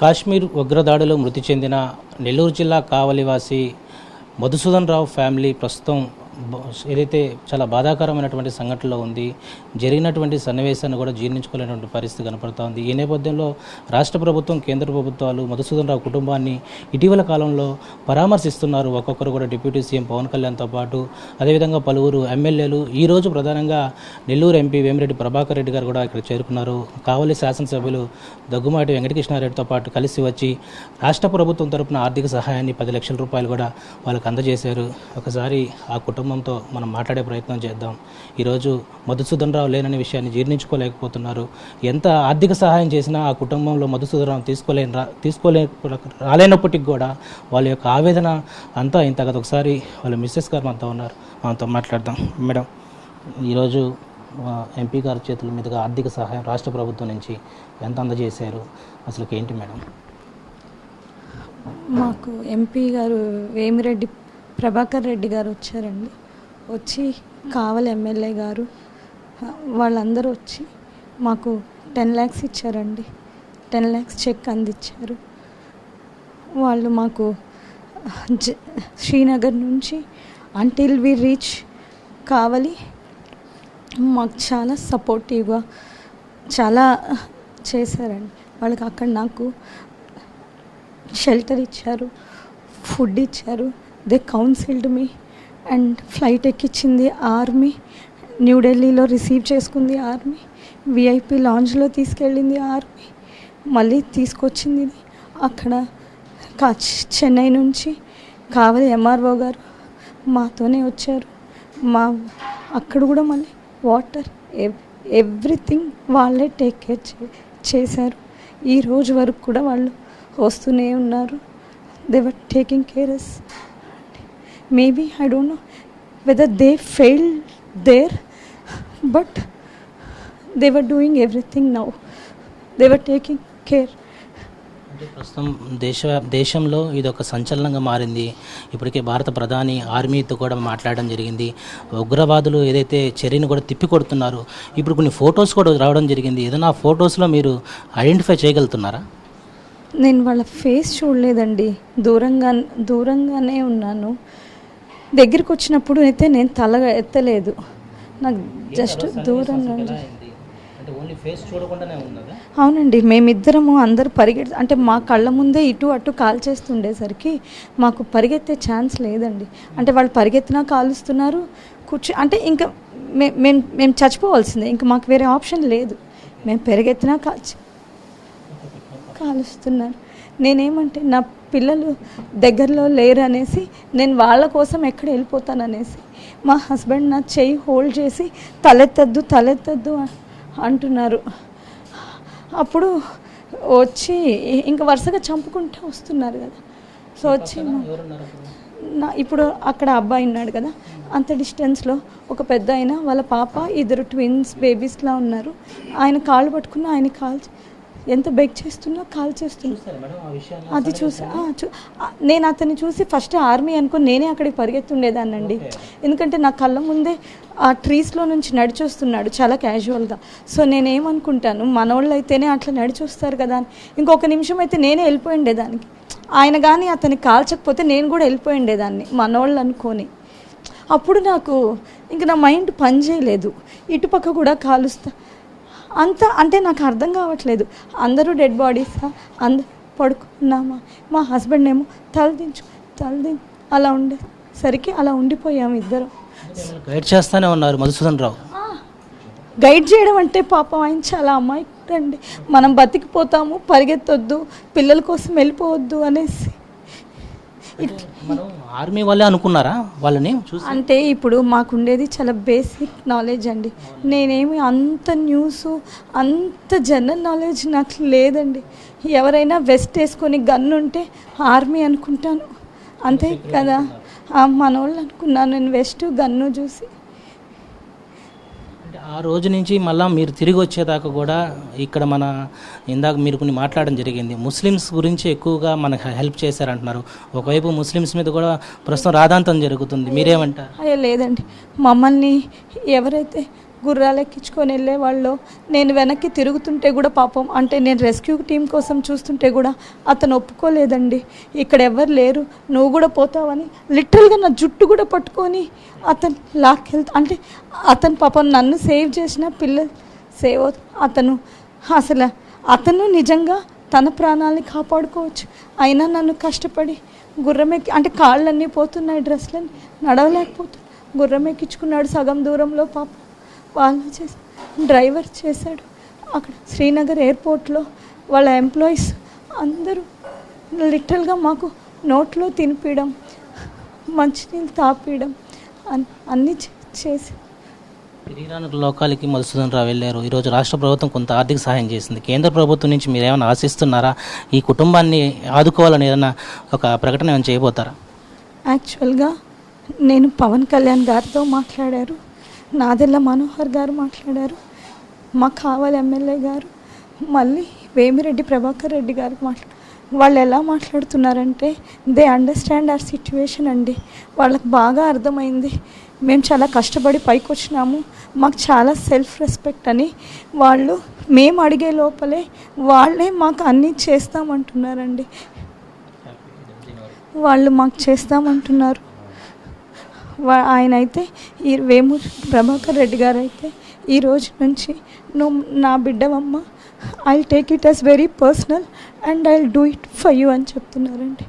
కాశ్మీర్ ఉగ్రదాడిలో మృతి చెందిన నెల్లూరు జిల్లా కావలివాసి మధుసూదన్ రావు ఫ్యామిలీ ప్రస్తుతం ఏదైతే చాలా బాధాకరమైనటువంటి సంఘటనలో ఉంది జరిగినటువంటి సన్నివేశాన్ని కూడా జీర్ణించుకోలేనటువంటి పరిస్థితి కనపడుతూ ఉంది. ఈ నేపథ్యంలో రాష్ట్ర ప్రభుత్వం కేంద్ర ప్రభుత్వాలు మధుసూదన్ రావు కుటుంబాన్ని ఇటీవల కాలంలో పరామర్శిస్తున్నారు. ఒక్కొక్కరు కూడా డిప్యూటీ సీఎం పవన్ కళ్యాణ్తో పాటు. అదేవిధంగా పలువురు ఎమ్మెల్యేలు ఈరోజు ప్రధానంగా నెల్లూరు ఎంపీ వేమిరెడ్డి ప్రభాకర్ రెడ్డి గారు కూడా ఇక్కడ చేరుకున్నారు. కావలి శాసనసభ్యులు దగ్గుమాటి వెంకటకృష్ణారెడ్డితో పాటు కలిసి వచ్చి రాష్ట్ర ప్రభుత్వం తరపున ఆర్థిక సహాయాన్ని పది లక్షల రూపాయలు కూడా వాళ్ళకి అందజేశారు. ఒకసారి ఆ కుటుంబంతో మనం మాట్లాడే ప్రయత్నం చేద్దాం. ఈరోజు మధుసూదన్ రావు లేననే విషయాన్ని జీర్ణించుకోలేకపోతున్నారు. ఎంత ఆర్థిక సహాయం చేసినా ఆ కుటుంబంలో మధుసూదన్ రావు తీసుకోలేని రా తీసుకోలే రాలేనప్పటికి కూడా వాళ్ళ యొక్క ఆవేదన అంతా ఇంత కదా. ఒకసారి వాళ్ళ మిస్సెస్ గారు మనతో ఉన్నారు. మనతో మాట్లాడదాం. మేడం ఈరోజు ఎంపీ గారి చేతుల మీదుగా ఆర్థిక సహాయం రాష్ట్ర ప్రభుత్వం నుంచి ఎంత అందజేశారు? అసలు ఏంటి మేడం? మాకు ఎంపీ గారు వేమిరెడ్డి ప్రభాకర్ రెడ్డి గారు వచ్చారండి. వచ్చి కావలి ఎమ్మెల్యే గారు వాళ్ళందరూ వచ్చి మాకు టెన్ ల్యాక్స్ ఇచ్చారండి. టెన్ ల్యాక్స్ చెక్ అందించారు వాళ్ళు మాకు జ శ్రీనగర్ నుంచి అంటిల్ వి రీచ్ కావలి మాకు చాలా సపోర్టివ్గా చాలా చేశారండి. వాళ్ళకి అక్కడ నాకు షెల్టర్ ఇచ్చారు ఫుడ్ ఇచ్చారు. They counselled me and flight ఎక్కించింది army. న్యూఢిల్లీలో రిసీవ్ చేసుకుంది ఆర్మీ. విఐపి లాంజ్లో తీసుకెళ్ళింది ఆర్మీ. మళ్ళీ తీసుకొచ్చింది ఇది. అక్కడ కా చెన్నై నుంచి కావలి ఎంఆర్ఓ గారు మాతోనే వచ్చారు. మా అక్కడ కూడా మళ్ళీ వాటర్ ఎవ్రీథింగ్ వాళ్ళే టేక్ కేర్ చే చేశారు. ఈ రోజు వరకు కూడా వాళ్ళు వస్తూనే ఉన్నారు. They were taking care us maybe I don't know whether they fail there but they were doing everything now they were taking care ప్రస్తుతం దేశ దేశంలో ఇది ఒక సంచలనంగా మారింది. ఇప్పటికే భారత ప్రధాని ఆర్మీతో కూడా మాట్లాడడం జరిగింది. ఉగ్రవాదులు ఏదైతే చర్యను కూడా తిప్పి కొడుతున్నారు ఇప్పుడు కొన్ని ఫొటోస్ కూడా రావడం జరిగింది. ఏదైనా ఫొటోస్లో మీరు ఐడెంటిఫై చేయగలుగుతున్నారా? నేను వాళ్ళ ఫేస్ చూడలేదండి. దూరంగా దూరంగానే ఉన్నాను. దగ్గరికి వచ్చినప్పుడు అయితే నేను తల ఎత్తలేదు. నాకు జస్ట్ దూరం నుండి అవునండి మేమిద్దరము అందరు పరిగెట్ అంటే మా కళ్ళ ముందే ఇటు అటు కాల్ చేస్తుండేసరికి మాకు పరిగెత్తే ఛాన్స్ లేదండి. అంటే వాళ్ళు పరిగెత్తినా కాలుస్తున్నారు కూర్చో అంటే ఇంకా మే మేము మేము చచ్చిపోవాల్సిందే. ఇంకా మాకు వేరే ఆప్షన్ లేదు. మేము పెరిగెత్తినా కాల్చి కాలుస్తున్నారు. నేనేమంటే నా పిల్లలు దగ్గరలో లేరు అనేసి నేను వాళ్ళ కోసం ఎక్కడ వెళ్ళిపోతాను అనేసి మా హస్బెండ్ నా చెయ్యి హోల్డ్ చేసి తలెత్తద్దు తలెత్తద్దు అంటున్నారు. అప్పుడు వచ్చి ఇంకా వరుసగా చంపుకుంటూ వస్తున్నారు కదా. సో వచ్చి నా ఇప్పుడు అక్కడ అబ్బాయి ఉన్నాడు కదా. అంత డిస్టెన్స్లో ఒక పెద్ద ఆయన వాళ్ళ పాప ఇద్దరు ట్విన్స్ బేబీస్లా ఉన్నారు. ఆయన కాళ్ళు పట్టుకున్న ఆయన కాల్ ఎంత బెగ్ చేస్తున్నా కాల్ చేస్తున్నా. అది చూసి. నేను అతన్ని చూసి ఫస్ట్ ఆర్మీ అనుకుని నేనే అక్కడికి పరిగెత్తుండేదాన్నండి. ఎందుకంటే నా కళ్ళ ముందే ఆ ట్రీస్లో నుంచి నడిచొస్తున్నాడు చాలా క్యాజువల్గా సో నేనేమనుకుంటాను మనోళ్ళు అయితేనే అట్లా నడిచొస్తారు కదా అని. ఇంకొక నిమిషం అయితే నేనే వెళ్ళిపోయి ఉండేదానికి ఆయన కానీ అతన్ని కాల్చకపోతే నేను కూడా వెళ్ళిపోయి ఉండేదాన్ని మనోళ్ళు అనుకొని. అప్పుడు నాకు ఇంక నా మైండ్ పని చేయలేదు. ఇటుపక్క కూడా కాలుస్తా. అంత అంటే నాకు అర్థం కావట్లేదు. అందరూ డెడ్ బాడీసా అంద పడుకున్నామా మా హస్బెండ్ ఏమో తలదించు తలది అలా ఉండేసరికి అలా ఉండిపోయాము ఇద్దరం. గైడ్ చేస్తానే ఉన్నారు మధుసూదన్ రావు. గైడ్ చేయడం అంటే పాపం ఆయన చాలా అమాయకుడండి. మనం బతికిపోతాము పరిగెత్తొద్దు పిల్లల కోసం వెళ్ళిపోవద్దు అనేసి. మనం ఆర్మీ వాళ్ళే అనుకున్నారా వాళ్ళని? చూసి. అంటే ఇప్పుడు మాకుండేది చాలా బేసిక్ నాలెడ్జ్ అండి. నేనేమి అంత న్యూస్ అంత జనరల్ నాలెడ్జ్ నాకు లేదండి. ఎవరైనా వెస్ట్ వేసుకొని గన్ ఉంటే ఆర్మీ అనుకుంటాను. అంతే కదా? ఆ, మనోళ్ళు అనుకున్నాను నేను వెస్ట్ గన్ను చూసి. ఆ రోజు నుంచి మళ్ళీ మీరు తిరిగి వచ్చేదాకా కూడా ఇక్కడ మన ఇందాక మీరు కొన్ని మాట్లాడడం జరిగింది. ముస్లిమ్స్ గురించి ఎక్కువగా మనకు హెల్ప్ చేశారంటున్నారు. ఒకవైపు ముస్లిమ్స్ మీద కూడా ప్రస్తుతం రాధాంతం జరుగుతుంది. మీరేమంటారు? లేదండి. మమ్మల్ని ఎవరైతే గుర్రాలు ఎక్కించుకొని వెళ్ళేవాళ్ళు నేను వెనక్కి తిరుగుతుంటే కూడా పాపం. అంటే నేను రెస్క్యూ టీం కోసం చూస్తుంటే కూడా అతను ఒప్పుకోలేదండి. ఇక్కడ ఎవరు లేరు. నువ్వు కూడా పోతావని. లిటరల్గా నా జుట్టు కూడా పట్టుకొని అతను లాక్కెళ్తా అంటే అతను పాపం నన్ను సేవ్ చేసిన పిల్లలు సేవ్ అవు- అతను. అసలు అతను నిజంగా తన ప్రాణాలని కాపాడుకోవచ్చు. అయినా నన్ను కష్టపడి గుర్రం ఎక్కి అంటే కాళ్ళన్నీ పోతున్నాయి డ్రెస్లని నడవలేకపోతు గుర్రం ఎక్కించుకున్నాడు సగం దూరంలో పాపం. వాళ్ళు చేసి డ్రైవర్ చేశాడు. అక్కడ శ్రీనగర్ ఎయిర్పోర్ట్లో వాళ్ళ ఎంప్లాయీస్ అందరూ లిటరల్గా మాకు నోట్లో తినిపించడం మంచినీళ్ళు తాపియడం అన్- అన్నీ చేసి తిరిగిరాని లోకాలకి మధుసూదన్ రావు వెళ్ళారు. ఈరోజు రాష్ట్ర ప్రభుత్వం కొంత ఆర్థిక సహాయం చేసింది. కేంద్ర ప్రభుత్వం నుంచి మీరు ఏమైనా ఆశిస్తున్నారా? ఈ కుటుంబాన్ని ఆదుకోవాలని ఏదైనా ఒక ప్రకటన ఏమైనా చేయబోతారా? యాక్చువల్గా నేను పవన్ కళ్యాణ్ గారితో మాట్లాడారు. నాదెల్ల మనోహర్ గారు మాట్లాడారు మా కావాలి ఎమ్మెల్యే గారు. మళ్ళీ వేమిరెడ్డి ప్రభాకర్ రెడ్డి గారు మాట్లా వాళ్ళు ఎలా మాట్లాడుతున్నారంటే దే అండర్స్టాండ్ ఆర్ సిచ్యువేషన్ అండి. వాళ్ళకి బాగా అర్థమైంది. మేము చాలా కష్టపడి పైకి వచ్చినాము మాకు చాలా సెల్ఫ్ రెస్పెక్ట్ అని. వాళ్ళు మేము అడిగే లోపలే వాళ్ళే మాకు అన్నీ చేస్తామంటున్నారండి. వాళ్ళు మాకు చేస్తామంటున్నారు. ఆయన అయితే ఈ వేమూరి ప్రభాకర్ రెడ్డి గారు అయితే ఈ రోజు నుంచి నువ్వు నా బిడ్డవమ్మ I take it as very personal and I do it for you అని చెప్తున్నారండి.